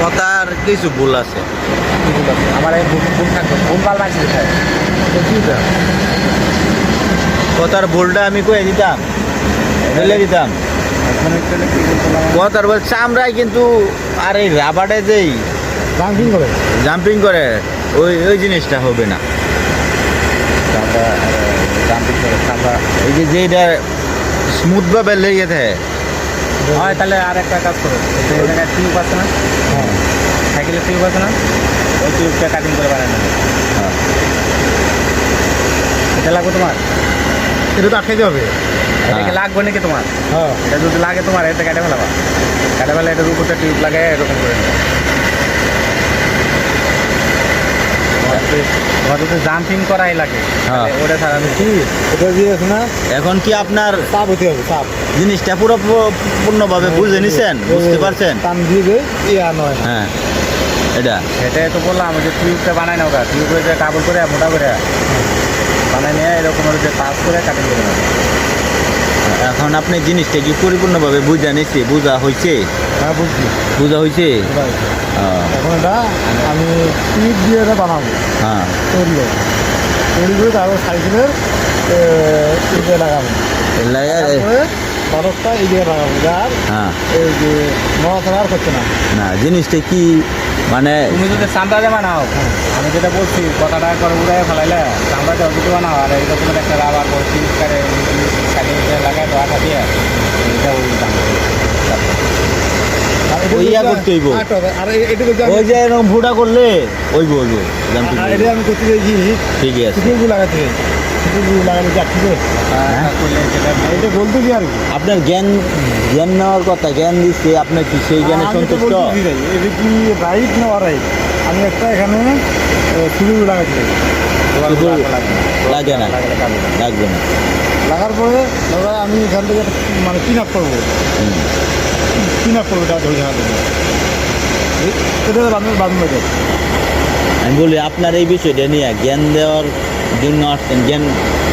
কথার কিছু ভুল আছে? আমার এই ভুল থাকবে। ভুল কথার ভুলটা আমি কয়ে দিতাম। ফেলে দিতাম। কথার বল চামড়ায় কিন্তু আর এই রাবারে যেই জাম্পিং করে। জাম্পিং করে ওই ওই জিনিসটা হবে না। জাম্পিং করে আমরা এই যে যেটা স্মুথ ভাবে লেগে থাকে হয় তাহলে আর একটা কাজ করো। এই জায়গায় টিউব আছে না? হ্যাঁ। সাইকেলের টিউব আছে না? ওই টিউবটা কাটিং করে বানানো হ্যাঁ। এটা লাগবে তোমার? এটা তো আটকে যাবে। এটা কি লাগবে নাকি তোমার? হ্যাঁ। এটা যদি লাগে তোমার এটা কেটে ফেলাবা। কেটে ফেলে এটার উপরটা টিউব লাগে এরকম করে নেবা যদি- জাম্পিং করাই লাগে। হ্যাঁ। ওটা ছাড়া কি? এটা দিয়ে না? এখন কি আপনার চাপ হতে হবে চাপ জিনিসটা পুরো পূর্ণভাবে বুঝে নিছেন? বুঝতে পারছেন? টান দিয়ে দে ইয়া নয়। হ্যাঁ। এটা? সেটাই তো বললাম যে টিউবটা বানাই নাও গা। টিউবে যে কাপড় করে মোটা করে বানায় নিয়ে এরকম যে পাস করে কাটিং করে নেব এখন আপনি জিনিসটা কি পরিপূর্ণভাবে বুঝা নিচ্ছে বুঝা হয়েছে হ্যাঁ বুঝছি। বুঝা হয়েছে হ্যাঁ, এখন এটা আমি টিপ দিয়ে এটা বানাবো। হ্যাঁ। করে তৈরি তারপর সাইকেলের ইয়ে লাগাবো। লাগা- তারপরে এই দিকে লাগাবো। যার হ্যাঁ। এই যে নড়াচড়া আর করছে না। না জিনিসটা কি মানে তুমি যদি চামড়া দিয়ে বানাও আমি যেটা বলছি কথাটা করে উড়াই ফেলাইলে চামড়া যদি বানাও আর এইরকম একটা রাবার টিউব করে লাগাই আঠা এটা ওই দাম করতে হইবো। ওই যে এরকম করলে ওইব ওইব এটা আমি করতে চাইছি ঠিকই আছে। লাগাতে। হ্যাঁ। এটা বলতে কি আর আপনার জ্ঞান জ্ঞান নেওয়ার কথা জ্ঞান দিচ্ছে আপনার কি সেই জ্ঞানে সন্তুষ্ট এটা কি রাইট না রাইট আমি একটা এখানে লাগবে না। লাগে না। লাগবে না লাগার পরে ধরো আমি এখান থেকে মানে পিন আপ করব। আপ করব এটা ধরে হাতে এটা বান্ধব বান্ধব আমি বলি আপনার এই বিষয়টা নিয়ে জ্ঞান দেওয়ার জন্য আসছেন জ্ঞান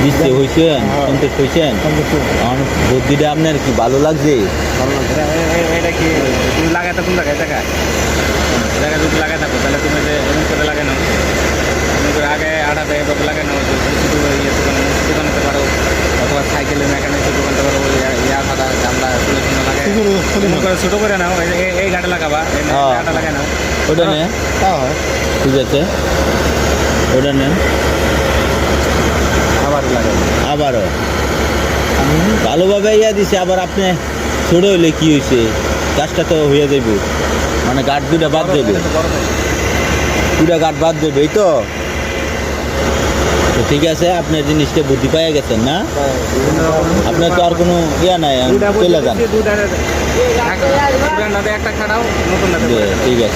দিচ্ছে হয়েছেন হ্যাঁ। সন্তুষ্ট হয়েছেন আমার বুদ্ধিটা আপনার কি ভালো লাগছে? এটা- কি তুমি লাগাই থাকুন জায়গায় জায়গায় জায়গায় যদি লাগাই থাকো তাহলে তুমি যে করে আগে আড়াতে এভাবে লাগাই নাও যে শুধু ইয়ে দোকানে দোকান নিতে পারো অথবা সাইকেলের মেকানিকের দোকান নিতে পারো ওই ইয়া সাদা গামলা তুলে তুলে লাগাই এরকম করে ছোটো করে নাও এই লাগাবা হ্যাঁ। লাগাই নাও। ওটা ঠিক আছে। ওটা নেন আবার লাগাই আবারও। ভালোভাবে ইয়া দিছে আবার আপনি ছোট হইলে কি হয়েছে গাছটা তো হয়ে যাইব। মানে গাছ দুটা বাদ দেবে দুটা গাছ বাদ দেবে এই তো? ঠিক আছে আপনার জিনিসটা বুদ্ধি পাইয়া গেছেন না? আপনার তো আর কোনো ইয়া নাই চলে যান। দুটা একটা খাড়াও নতুন ঠিক আছে।